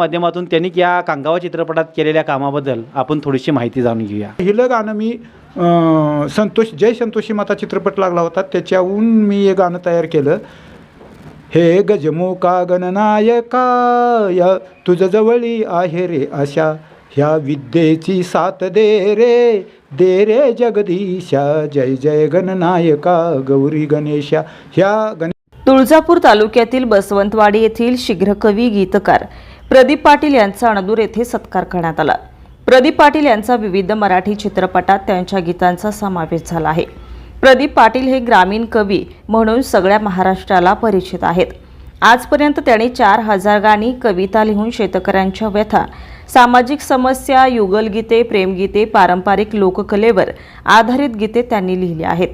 माध्यमातून त्यांनी या कांगावा चित्रपटात केलेल्या कामाबद्दल आपण थोडीशी माहिती जाणून घेऊया. पहिलं गाणं मी अं, संतोष जय संतोषी माता चित्रपट लागला होता. त्याच्याहून मी हे गाणं तयार केलं. हे गजमुका गणनायका या तुझ जवळी आहे रे आशा. ह्या विद्येची साथ दे रे दे रे जगदीशा. जय जय गणनायका गौरी गणेशा. ह्या गण तुळजापूर तालुक्यातील बसवंतवाडी येथील शीघ्रकवी गीतकार प्रदीप पाटील यांचा अणदूर येथे सत्कार करण्यात आला. प्रदीप पाटील यांचा विविध मराठी चित्रपटात त्यांच्या गीतांचा समावेश झाला आहे. प्रदीप पाटील हे ग्रामीण कवी म्हणून सगळ्या महाराष्ट्राला परिचित आहेत. आजपर्यंत त्यांनी चार हजार गाणी कविता लिहून शेतकऱ्यांच्या व्यथा सामाजिक समस्या युगलगीते प्रेमगीते पारंपरिक लोककलेवर आधारित गीते त्यांनी लिहिली आहेत.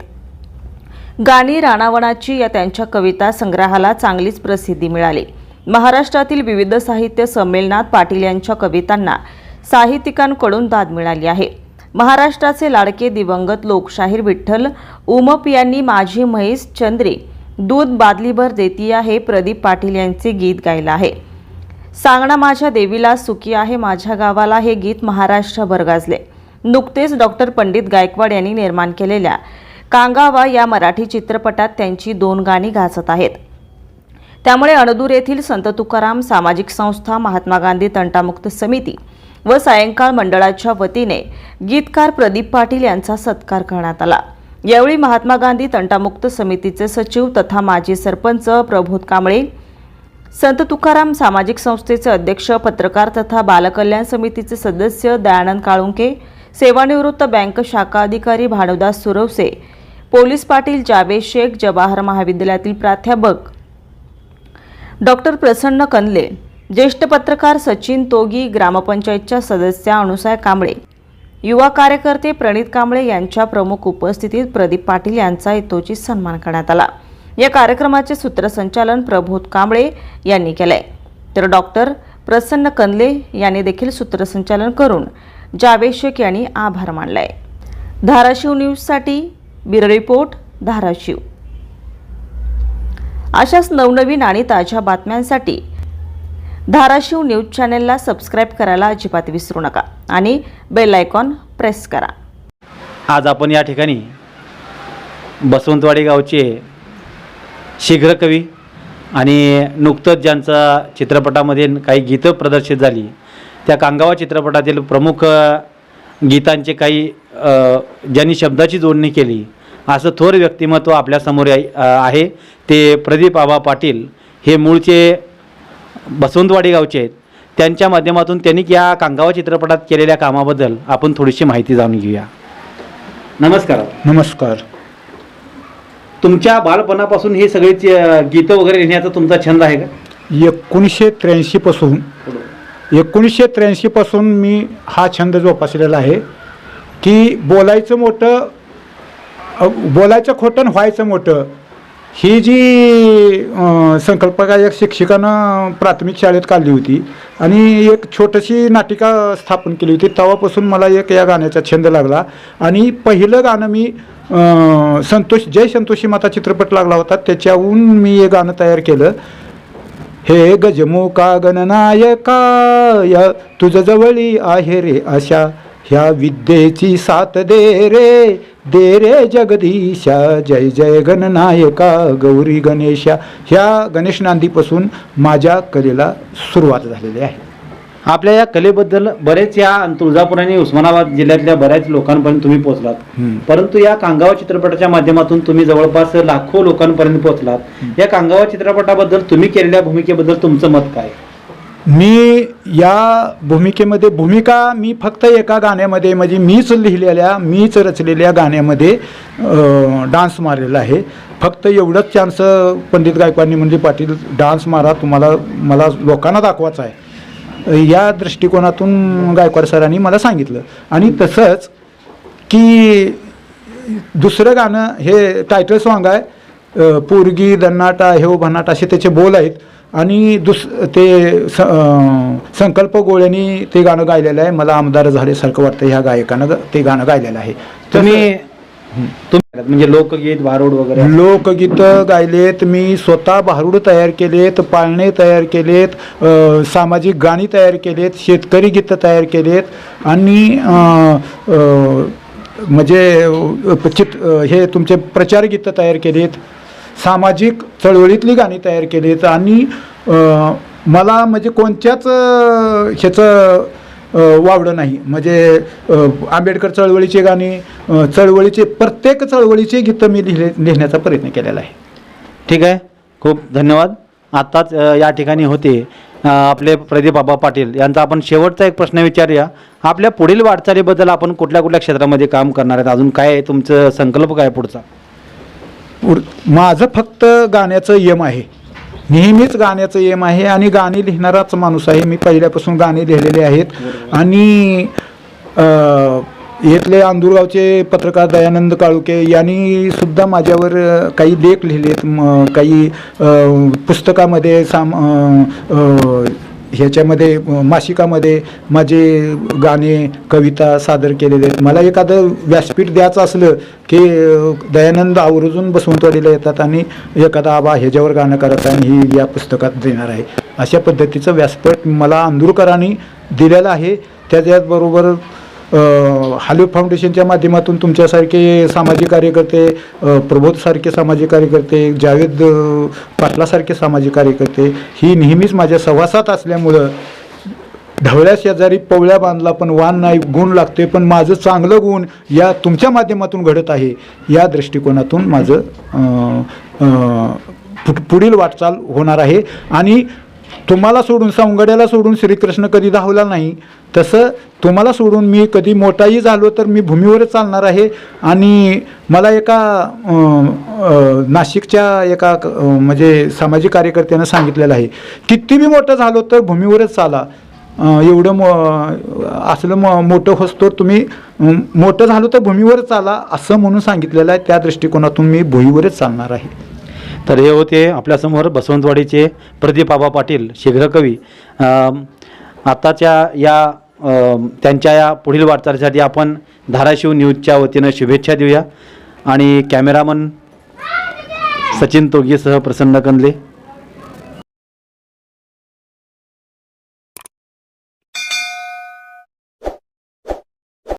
गाणी राणावणाची या त्यांच्या कविता संग्रहाला चांगलीच प्रसिद्धी मिळाली. महाराष्ट्रातील विविध साहित्य संमेलनात पाटील यांच्या कवितांना साहित्यिकांकडून दाद मिळाली आहे. महाराष्ट्राचे लाडके दिवंगत लोकशाहीर विठ्ठल उमप यांनी माझी म्हैस चंद्री दूध बादलीभर देती आहे प्रदीप पाटील यांचे गीत गायलं आहे. सांगणा माझ्या देवीला सुखी आहे माझ्या गावाला हे गीत महाराष्ट्रभर गाजले. नुकतेच डॉक्टर पंडित गायकवाड यांनी निर्माण केलेल्या कांगावा या मराठी चित्रपटात त्यांची दोन गाणी गाजत आहेत. त्यामुळे अणदूर येथील संत तुकाराम सामाजिक संस्था महात्मा गांधी तंटामुक्त समिती व सायंकाळ मंडळाच्या वतीने गीतकार प्रदीप पाटील यांचा सत्कार करण्यात आला. यावेळी महात्मा गांधी तंटामुक्त समितीचे सचिव तथा माजी सरपंच प्रबोध कांबळे संत तुकाराम सामाजिक संस्थेचे अध्यक्ष पत्रकार तथा बालकल्याण समितीचे सदस्य दयानंद काळुंके सेवानिवृत्त बँक शाखा अधिकारी भानुदास सुरवसे पोलीस पाटील जावेद शेख जवाहर महाविद्यालयातील प्राध्यापक डॉक्टर प्रसन्न कंदले ज्येष्ठ पत्रकार सचिन तोगी ग्रामपंचायतच्या सदस्या अनुसाय कांबळे युवा कार्यकर्ते प्रणित कांबळे यांच्या प्रमुख उपस्थितीत प्रदीप पाटील यांचा यथोचित सन्मान करण्यात आला. या कार्यक्रमाचे सूत्रसंचालन प्रबोध कांबळे यांनी केले तर डॉक्टर प्रसन्न कंदले यांनी देखील सूत्रसंचालन करून जावेद शेख यांनी आभार मानलाय. धाराशिव न्यूजसाठी ब्युरो रिपोर्ट धाराशिव. अशाच नवनवीन आणि ताज्या बातम्यांसाठी धाराशिव न्यूज चॅनेलला सबस्क्राईब करायला अजिबात विसरू नका आणि बेल आयकॉन प्रेस करा. आज आपण या ठिकाणी बसवंतवाडी गावचे शीघ्रकवी आणि नुकतंच ज्यांचा चित्रपटामध्ये काही गीतं प्रदर्शित झाली त्या कांगावा चित्रपटातील प्रमुख गीतांचे काही ज्यांनी शब्दाची जोडणी केली असं थोर व्यक्तिमत्व आपल्यासमोर आहे- ते प्रदीप आबा पाटील हे मूळचे बसवंतवाडी गावचे आहेत. त्यांच्या माध्यमातून त्यांनी या कांगावा चित्रपटात केलेल्या कामाबद्दल आपण थोडीशी माहिती जाणून घेऊया. नमस्कार. नमस्कार. तुमच्या बालपणापासून हे सगळी गीतं वगैरे लिहिण्याचा तुमचा छंद आहे का? एकोणीसशे त्र्याऐंशीपासून एकोणीसशे त्र्याऐंशीपासून मी हा छंद जोपासलेला आहे की बोलायचं मोठं बोलायचं खोटं व्हायचं मोठं. ही जी संकल्पना एक शिक्षकानं प्राथमिक शाळेत काढली होती आणि एक छोटीशी नाटिका स्थापन केली होती. तेव्हापासून मला एक या गाण्याचा छंद लागला आणि पहिलं गाणं मी संतोष जय संतोषी माता चित्रपट लागला होता. त्याच्याहून मी हे गाणं तयार केलं. हे गजमुका गणनायका या तुझ जवळी आहे रे आशा. ह्या विद्येची साथ दे रे दे रे जगदीशा. जय जय गणनायका गौरी गणेशा. ह्या गणेश नांदीपासून माझ्या कलेला सुरुवात झालेली आहे. आपल्या या कलेबद्दल बरेच या तुळजापूर आणि उस्मानाबाद जिल्ह्यातल्या बऱ्याच लोकांपर्यंत तुम्ही पोहोचलात. परंतु या कांगावा चित्रपटाच्या माध्यमातून तुम्ही जवळपास लाखो लोकांपर्यंत पोहोचलात. या कांगावा चित्रपटाबद्दल तुम्ही केलेल्या भूमिकेबद्दल तुमचं मत काय? मी या भूमिकेमध्ये भूमिका मी फक्त एका गाण्यामध्ये म्हणजे मीच लिहिलेल्या मीच रचलेल्या गाण्यामध्ये डान्स मारलेला आहे. फक्त एवढंच चान्स पंडित गायकवाडनी म्हणजे पाटील डान्स मारा तुम्हाला मला लोकांना दाखवायचा आहे. या दृष्टिकोनातून गायकवाड सरांनी मला सांगितलं. आणि तसंच की दुसरं गाणं हे टायटल सॉन्ग आहे पोरगी दन्नाटा हेव भन्नाट असे त्याचे बोल आहेत. आणि दुस ते स संकल्प गोळ्यांनी ते गाणं गायलेलं आहे. मला आमदार झाल्यासारखं वाटतं ह्या गायकानं ते गाणं गायलेलं आहे. तुम्ही तुम्ही म्हणजे लोकगीत भारूड वगैरे लोकगीतं गायलेत. मी स्वतः भारुड तयार केलेत पाळणे तयार केलेत सामाजिक गाणी तयार केलेत शेतकरी गीतं तयार केलेत. आणि म्हणजे चित हे तुमचे प्रचार गीतं तयार केलेत. सामाजिक चळवळीतली गाणी तयार केलीत आणि मला म्हणजे कोणत्याच ह्याचं वावडं नाही. म्हणजे आंबेडकर चळवळीची गाणी चळवळीचे प्रत्येक चळवळीचे गीतं मी लिहिले लिहिण्याचा प्रयत्न केलेला आहे. ठीक आहे. खूप धन्यवाद. आत्ताच या ठिकाणी होते आपले प्रदीप बाबा पाटील. यांचा आपण शेवटचा एक प्रश्न विचारूया. आपल्या पुढील वाटचालीबद्दल आपण कुठल्या कुठल्या क्षेत्रामध्ये काम करणार आहेत? अजून काय आहे? तुमचं संकल्प काय पुढचा? माझं फक्त गाण्याचं यम आहे. नेहमीच गाण्याचं यम आहे आणि गाणी लिहिणाराच माणूस आहे. मी पहिल्यापासून गाणी लिहिलेले आहेत. आणि अ, इथले अंदुरगावचे पत्रकार दयानंद काळुके यांनी सुद्धा माझ्यावर काही लेख लिहिलेत. म, काही पुस्तकामध्ये साम ह्याच्यामध्ये मासिकामध्ये माझे गाणे कविता सादर केलेले आहेत. मला एखादं व्यासपीठ द्यायचं असलं की दयानंद आवर्जून बसवंतवाडीला येतात आणि एखादा आबा ह्याच्यावर गाणं करत आहे आणि ही या पुस्तकात देणार आहे. अशा पद्धतीचं व्यासपीठ मला अंदुरकरांनी दिलेलं आहे. त्याच्याचबरोबर हालिव फाउंडेशनच्या माध्यमातून तुमच्यासारखे सामाजिक कार्यकर्ते प्रबोधसारखे सामाजिक कार्यकर्ते जावेद पाटलासारखे सामाजिक कार्यकर्ते ही नेहमीच माझ्या सहवासात असल्यामुळं ढवळ्या शेजारी पवळ्या बांधला पण वान नाही गुण लागते पण माझं चांगलं गुण या तुमच्या माध्यमातून घडत आहे या दृष्टिकोनातून माझं पुढील वाटचाल होणार आहे. आणि तुम्हाला सोडून सवंगड्याला सोडून श्रीकृष्ण कधी धावला नाही तसं तुम्हाला सोडून मी कधी मोठाही झालो तर मी भूमीवरच चालणार आहे. आणि मला एका नाशिकच्या एका म्हणजे सामाजिक कार्यकर्त्यानं सांगितलेलं आहे किती मी मोठं झालो तर भूमीवरच चाला. एवढं मो असलं मो मोठं होसतोर तुम्ही मोठं झालो तर भूमीवरच चाला असं म्हणून सांगितलेलं आहे. त्या दृष्टिकोनातून मी भूमीवरच चालणार आहे. तर हे होते आपल्यासमोर बसवंतवाडीचे प्रदीप बाबा पाटील शीघ्रकवी आत्ताच्या या त्यांच्या या पुढील वाटचालीसाठी आपण धाराशिव न्यूजच्या वतीनं शुभेच्छा देऊया. आणि कॅमेरामन सचिन तोगीसह प्रसन्न कंदले.